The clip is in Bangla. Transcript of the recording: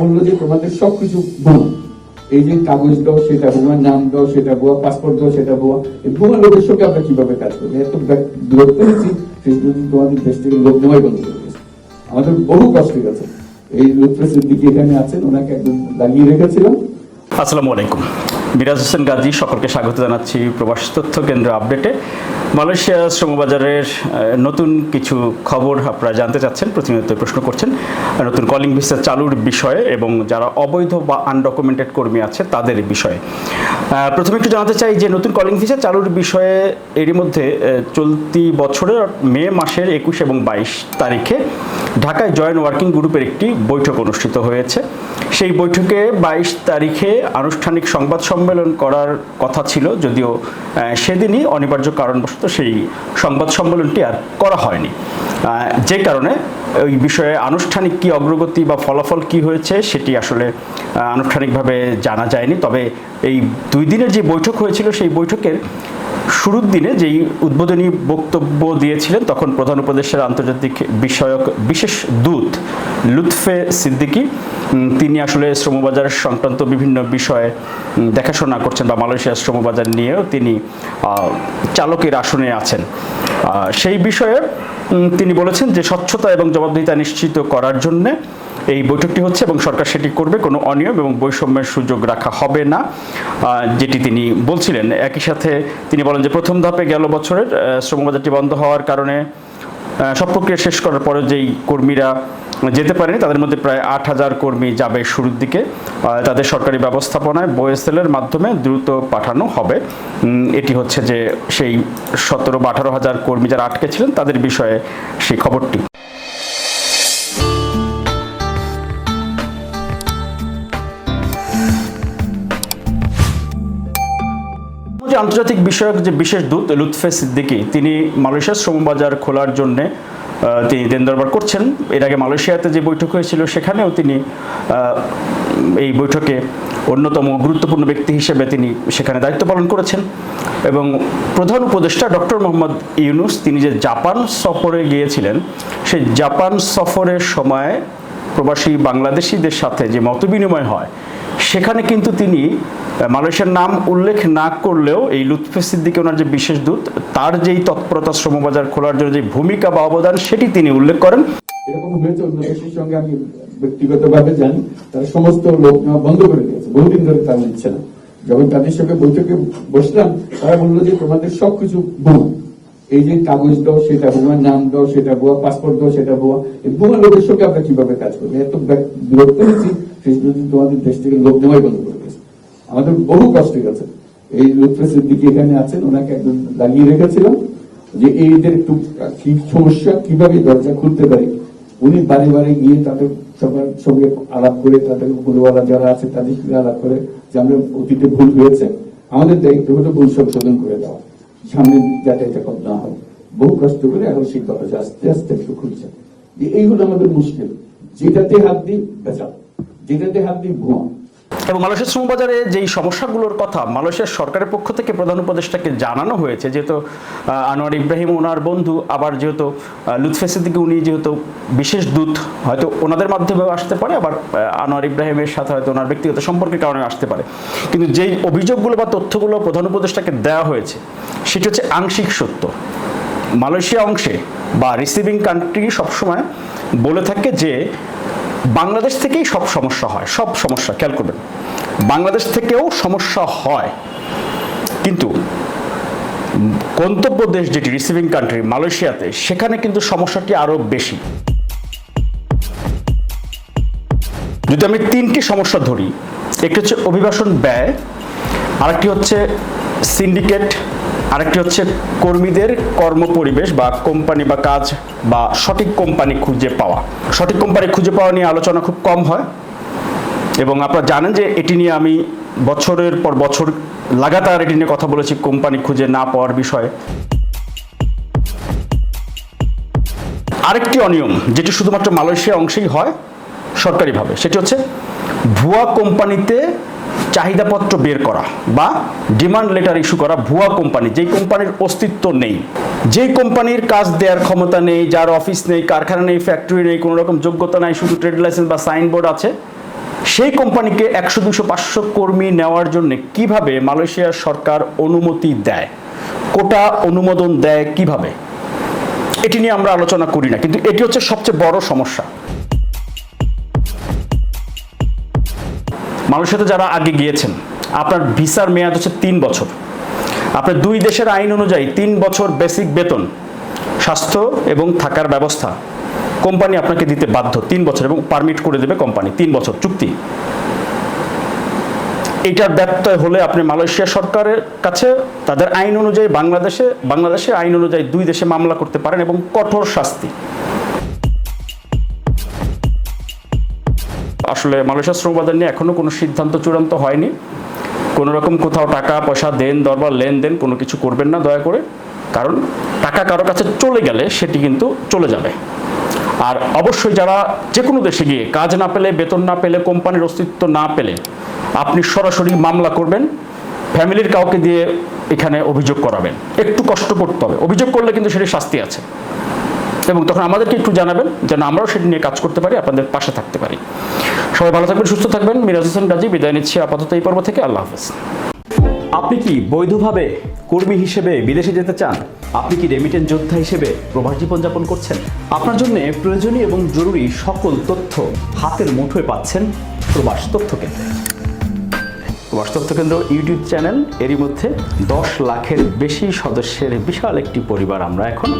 বলল যে তোমাদের সবকিছু ভুয়া এই যে কাগজ দাও, সেটা নাম দাও, সেটা পাসপোর্ট দাও, সেটা লোকের সঙ্গে আমরা কীভাবে কাজ করব? এত দূরত্ব সেই জন্য তোমাদের দেশ থেকে লোক নেওয়াই বন্ধ করে আমাদের বহু কষ্ট গেছে। এই এখানে আছেন, ওনাকে একদম লাগিয়ে রেখেছিলাম। আসসালামু আলাইকুম। মিরাজ হোসেন গাজী, সকলকে স্বাগত জানাচ্ছি প্রবাস তথ্য কেন্দ্র আপডেটে। মালয়েশিয়া শ্রমবাজারের নতুন কিছু খবর আপনারা জানতে চাচ্ছেন, প্রতিনিয়ত প্রশ্ন করছেন। নতুন কলিং ভিসা চালুর বিষয়ে এবং যারা অবৈধ বা আনডকুমেন্টেড কর্মী আছে, তাদের বিষয়ে। প্রথমে একটু জানাতে চাই যে, নতুন কলিং ভিসা চালুর বিষয়ে এরই মধ্যে চলতি বছরের মে মাসের একুশ এবং বাইশ তারিখে ঢাকায় জয়েন্ট ওয়ার্কিং গ্রুপের একটি বৈঠক অনুষ্ঠিত হয়েছে। সেই বৈঠকে বাইশ তারিখে আনুষ্ঠানিক সংবাদ সম্মেলন করার কথা ছিল, যদিও সেদিনই অনিবার্য কারণবশত সেই সংবাদ সম্মেলনটি আর করা হয়নি। যে কারণে ওই বিষয়ে আনুষ্ঠানিক কি অগ্রগতি বা ফলাফল কি হয়েছে সেটি আসলে আনুষ্ঠানিকভাবে জানা যায়নি। তবে এই দুই দিনের যে বৈঠক হয়েছিল, সেই বৈঠকের শুরুর দিনে যেই উদ্বোধনী বক্তব্য দিয়েছিলেন, তখন প্রধান উপদেষ্টার আন্তর্জাতিক বিষয়ক বিশেষ দূত লুৎফে সিদ্দিকী তিনি আসলে শ্রমবাজার সংক্রান্ত বিভিন্ন বিষয়ে দেখাশোনা করছেন বা মালয়েশিয়ার শ্রমবাজার নিয়েও তিনি চালকের আসনে আছেন। সেই বিষয়ে তিনি বলেছেন যে স্বচ্ছতা এবং জবাবদিহিতা নিশ্চিত করার জন্যে এই বৈঠকটি হচ্ছে এবং সরকার সেটি করবে, কোনো অনিয়ম এবং বৈষম্যের সুযোগ রাখা হবে না যেটি তিনি বলছিলেন। একই সাথে তিনি বলেন যে প্রথম ধাপে গেল বছরের শ্রমবাজারটি বন্ধ হওয়ার কারণে সব প্রক্রিয়া শেষ করার পরে যেই কর্মীরা যেতে পারেনি, তাদের মধ্যে প্রায় আট হাজার কর্মী যাবে শুরুর দিকে। তাদের সরকারি ব্যবস্থাপনায় বয়েসেলের মাধ্যমে দ্রুত পাঠানো হবে। এটি হচ্ছে যে সেই সতেরো বা আঠারো হাজার কর্মী যারা আটকে ছিলেন, তাদের বিষয়ে সেই খবরটি। আন্তর্জাতিক বিষয়ক যে বিশেষ দূত লুৎফে সিদ্দিকী, তিনি মালয়েশিয়ার শ্রমবাজার খোলার জন্যে তিনি দেন দরবার করছেন। এর আগে মালয়েশিয়াতে যে বৈঠক হয়েছিল, সেখানেও তিনি এই বৈঠকে অন্যতম গুরুত্বপূর্ণ ব্যক্তি হিসেবে তিনি সেখানে দায়িত্ব পালন করেছেন। এবং প্রধান উপদেষ্টা ডক্টর মোহাম্মদ ইউনুস, তিনি যে জাপান সফরে গিয়েছিলেন, সেই জাপান সফরের সময় প্রবাসী বাংলাদেশিদের সাথে যে মতবিনিময় হয় সেখানে কিন্তু তিনি মালয়েশিয়ার নাম উল্লেখ না করলেও এই লুৎফে সিদ্দিকে ওনার যে বিশেষ দূত, তার যেই তৎপরতা শ্রমবাজার খোলার জন্য যে ভূমিকা বা অবদান, সেটি তিনি উল্লেখ করেন। এরকম হয়েছে, অন্য দেশের সঙ্গে আমি ব্যক্তিগতভাবে জানি তারা সমস্ত লোক নেওয়া বন্ধ করে দিয়েছে, বহুদিন ধরে তারা নিচ্ছে না। যখন তাদের সঙ্গে বৈঠকে বসলাম, তারা বলল যে তোমাদের সবকিছু ভুয়া এই যে কাগজ দাও, সেটা ভুয়া নাম দাও, সেটা ভুয়া পাসপোর্ট দাও, সেটা ভুয়া এই ভুয়া লোকের সঙ্গে আমরা কীভাবে কাজ করব? এত বিরক্ত হয়েছি সেই তোমাদের দেশ থেকে লোক নেওয়াই বন্ধ করে দিয়েছে। আমাদের বহু কষ্ট গেছে। এই লুৎফে সিদ্দিকি এখানে আছেন, ওনাকে একদম লাগিয়ে রেখেছিলাম যে এইদের একটু কি সমস্যা, কীভাবে দরজা খুলতে পারে? উনি বাড়ি বাড়ি গিয়ে তাদের সবার সঙ্গে আলাপ করে, তাদের ভুলওয়ালা যারা আছে তাদের সঙ্গে আলাপ করে যে আমরা অতীতে ভুল হয়েছে। আমাদের দায়িত্ব হলো ভুল সংশোধন করে দেওয়া। সামনে যাতে এটা কম না হয়। বহু কষ্ট করে এখন সেই দরজা আস্তে আস্তে একটু খুলছে। এইগুলো আমাদের মুশকিল। যেটাতে হাত দিই বেচা যেটাতে হাত দিই ভুয়া এবং মালয়েশিয়ার শ্রমবাজারে যেই সমস্যাগুলোর কথা, মালয়েশিয়ার সরকারের পক্ষ থেকে প্রধান উপদেষ্টাকে জানানো হয়েছে, যেহেতু আনোয়ার ইব্রাহিম ওনার বন্ধু, আবার যেহেতু লুৎফে সিদ্দিকী উনি যেহেতু বিশেষ দূত, হয়তো ওনাদের মাধ্যমেও আসতে পারে, আবার আনোয়ার ইব্রাহিমের সাথে হয়তো ওনার ব্যক্তিগত সম্পর্কের কারণে আসতে পারে। কিন্তু যেই অভিযোগগুলো বা তথ্যগুলো প্রধান উপদেষ্টাকে দেওয়া হয়েছে, সেটি হচ্ছে আংশিক সত্য। মালয়েশিয়া অংশে বা রিসিভিং কান্ট্রি সবসময় বলে থাকে যে বাংলাদেশ থেকেই সব সমস্যা হয়, সব সমস্যা, খেয়াল করবেন। বাংলাদেশ থেকেও সমস্যা হয়। কিন্তু গন্তব্য দেশ যেটি রিসিভিং কান্ট্রি মালয়েশিয়াতে, সেখানে কিন্তু সমস্যাটি আরও বেশি। যদি আমি তিনটি সমস্যা ধরি, একটি হচ্ছে অভিবাসন ব্যয়, আরেকটি হচ্ছে সিন্ডিকেট আরেকটি হচ্ছে কর্মীদের কর্মপরিবেশ বা কোম্পানি বা কাজ বা সঠিক কোম্পানি খুঁজে পাওয়া। সঠিক কোম্পানি খুঁজে পাওয়া নিয়ে আলোচনা খুব কম হয় এবং আপনারা জানেন যে এটি নিয়ে আমি বছরের পর বছর লাগাতার এটি নিয়ে কথা বলেছি কোম্পানি খুঁজে না পাওয়ার বিষয়ে। আরেকটি অনিয়ম, যেটি শুধুমাত্র মালয়েশিয়া অংশেই হয় সরকারিভাবে, সেটি হচ্ছে ভুয়া কোম্পানিতে চাহিদাপত্র বের করা বা ডিমান্ড লেটার ইস্যু করা ভুয়া কোম্পানি যেই কোম্পানির অস্তিত্ব নেই। যেই কোম্পানির কাজ দেওয়ার ক্ষমতা নেই, যার অফিস নেই, কারখানা নেই ফ্যাক্টরি নেই, কোনো রকম যোগ্যতা নেই, শুধু ট্রেড লাইসেন্স বা সাইনবোর্ড আছে, সেই কোম্পানিকে একশো, দুশো, পাঁচশো কর্মী নেওয়ার জন্য কীভাবে মালয়েশিয়ার সরকার অনুমতি দেয়? কোটা অনুমোদন দেয় কীভাবে? এটি নিয়ে আমরা আলোচনা করি না, কিন্তু এটি হচ্ছে সবচেয়ে বড় সমস্যা। মালয়েশিয়াতে যারা আগে গিয়েছেন, আপনার ভিসার মেয়াদ হচ্ছে তিন বছর। আপনার দুই দেশের আইন অনুযায়ী তিন বছর বেসিক বেতন, স্বাস্থ্য এবং থাকার ব্যবস্থা কোম্পানি আপনাকে দিতে বাধ্য। তিন বছর এবং পারমিট করে দেবে কোম্পানি, তিন বছর চুক্তি। এইটার ব্যত্যয় হলে আপনি মালয়েশিয়া সরকারের কাছে তাদের আইন অনুযায়ী বাংলাদেশে বাংলাদেশে আইন অনুযায়ী দুই দেশে মামলা করতে পারেন এবং কঠোর শাস্তি। আসলে মালয়েশিয়া শ্রম বাজার নিয়ে এখনও কোনো সিদ্ধান্ত চূড়ান্ত হয়নি। কোনো রকম কোথাও টাকা, পয়সা, দেন দরবার লেনদেন কোনো কিছু করবেন না, দয়া করে। কারণ টাকা কারও কাছে চলে গেলে সেটি কিন্তু চলে যাবে। আর অবশ্যই যারা যে কোনো দেশে গিয়ে কাজ না পেলে, বেতন না পেলে, কোম্পানির অস্তিত্ব না পেলে, আপনি সরাসরি মামলা করবেন, ফ্যামিলির কাউকে দিয়ে এখানে অভিযোগ করাবেন। একটু কষ্ট করতে হবে। অভিযোগ করলে কিন্তু সেটি শাস্তি আছে। এবং তখন আমাদেরকে একটু জানাবেন যেন আমরাও সেটি নিয়ে কাজ করতে পারি, আপনাদের পাশে থাকতে পারি। সবাই ভালো থাকবেন, সুস্থ থাকবেন। মিরাজ হোসেন গাজী বিদায় নিচ্ছি আপাতত এই পর্ব থেকে। আল্লাহ হাফেজ। আপনি কি বৈধভাবে কর্মী হিসেবে বিদেশে যেতে চান? আপনি কি রেমিটেন্স যোদ্ধা হিসেবে প্রবাস জীবনযাপন করছেন? আপনার জন্য প্রয়োজনীয় এবং জরুরি সকল তথ্য হাতের মুঠোয় পাচ্ছেন প্রবাস তথ্য কেন্দ্রে। প্রবাস তথ্য কেন্দ্র ইউটিউব চ্যানেল, এরই মধ্যে দশ লাখের বেশি সদস্যের বিশাল একটি পরিবার আমরা এখন